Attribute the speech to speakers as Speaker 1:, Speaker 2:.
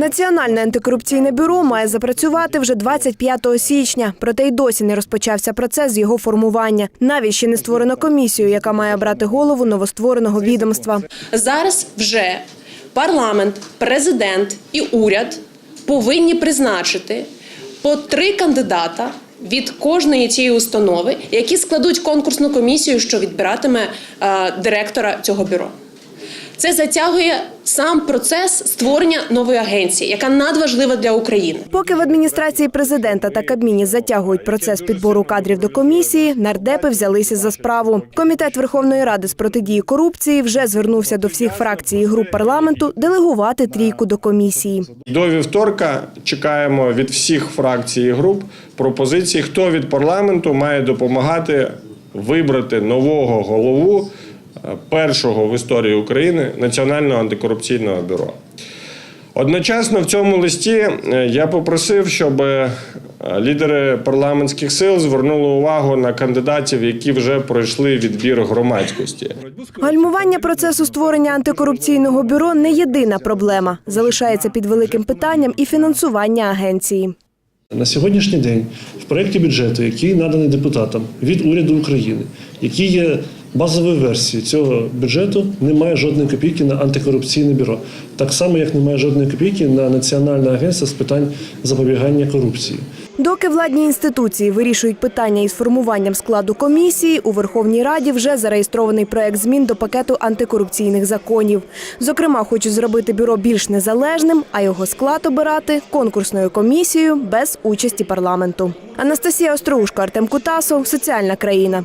Speaker 1: Національне антикорупційне бюро має запрацювати вже 25 січня, проте й досі не розпочався процес його формування. Навіть ще не створено комісію, яка має брати голову новоствореного відомства.
Speaker 2: Зараз вже парламент, президент і уряд повинні призначити по три кандидата від кожної цієї установи, які складуть конкурсну комісію, що відбиратиме е, директора цього бюро. Це затягує сам процес створення нової агенції, яка надважлива для України.
Speaker 1: Поки в адміністрації президента та Кабміні затягують процес підбору кадрів до комісії, нардепи взялися за справу. Комітет Верховної Ради з протидії корупції вже звернувся до всіх фракцій і груп парламенту делегувати трійку до комісії.
Speaker 3: До вівторка чекаємо від всіх фракцій і груп пропозиції, хто від парламенту має допомагати вибрати нового голову першого в історії України Національного антикорупційного бюро. Одночасно в цьому листі е, я попросив, щоб е, лідери парламентських сил звернули увагу на кандидатів, які вже пройшли відбір громадськості.
Speaker 1: Гальмування процесу створення антикорупційного бюро не єдина проблема. Залишається під великим питанням і фінансування агенції.
Speaker 4: На сьогоднішній день в проєкті бюджету, який наданий депутатам від уряду України, який є базовою версією цього бюджету, немає жодної копійки на антикорупційне бюро. Так само, як немає жодної копійки на Національне агентство з питань запобігання корупції.
Speaker 1: Доки владні інституції вирішують питання із формуванням складу комісії, у Верховній Раді вже зареєстрований проект змін до пакету антикорупційних законів. Зокрема, хочуть зробити бюро більш незалежним, а його склад обирати конкурсною комісією без участі парламенту. Анастасія Остроушко, Артем Кутасов, соціальна країна.